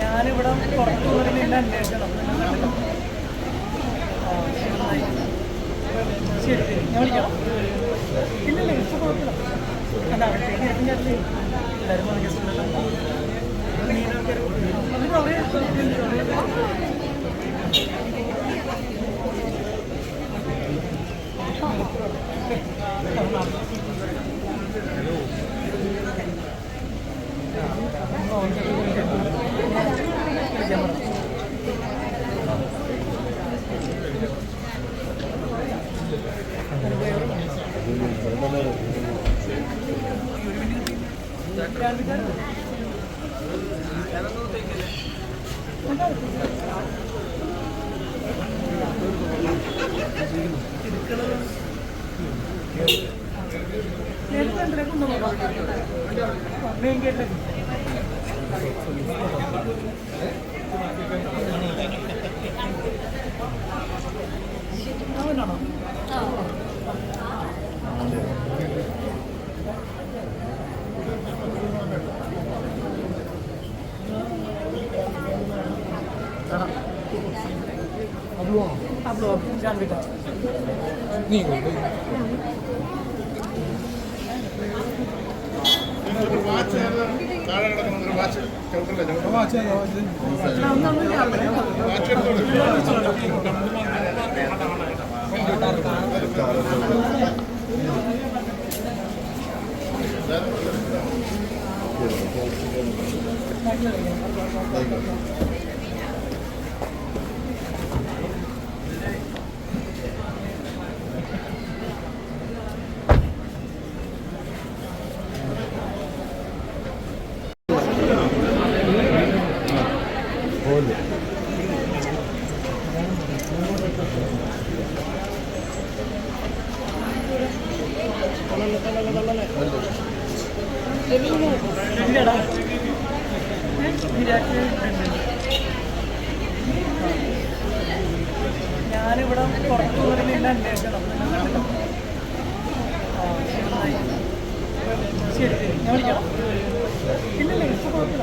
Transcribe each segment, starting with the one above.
ഞാനിവിടെ പുറത്തു പോയിരുന്നില്ല അന്വേഷണം. ശരി ശരി ഞാൻ വിളിക്കാം എല്ലാവരും മെയിൻ ഗേറ്റിലേക്ക് അവനാണോ Pablo, Pablo, John താഴെ കിടക്കുന്ന ഒരു വാച്ച് വിരാറ്റ് ഞാനിവിടെ പുറത്തു വരുന്നില്ല അന്വേഷണം. ശരി ശരി ഞാൻ വിളിക്കാം. ഇല്ലില്ല ഇപ്പോൾ കുഴപ്പമില്ല.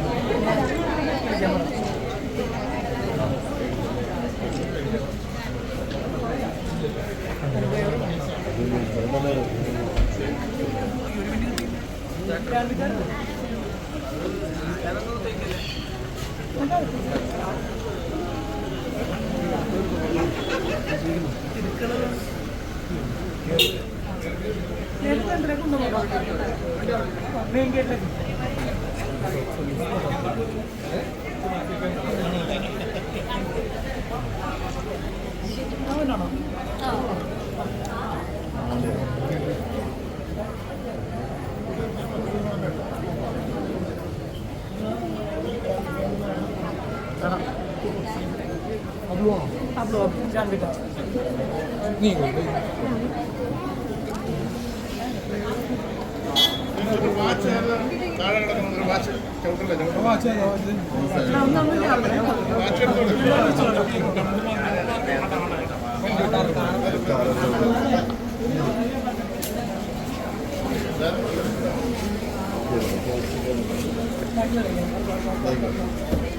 മെയിൻ ഗേറ്റിലേക്ക് അവനാണോ Pablo, jangan beda. ഒരു വാച്ച് Thank കിടക്കുന്ന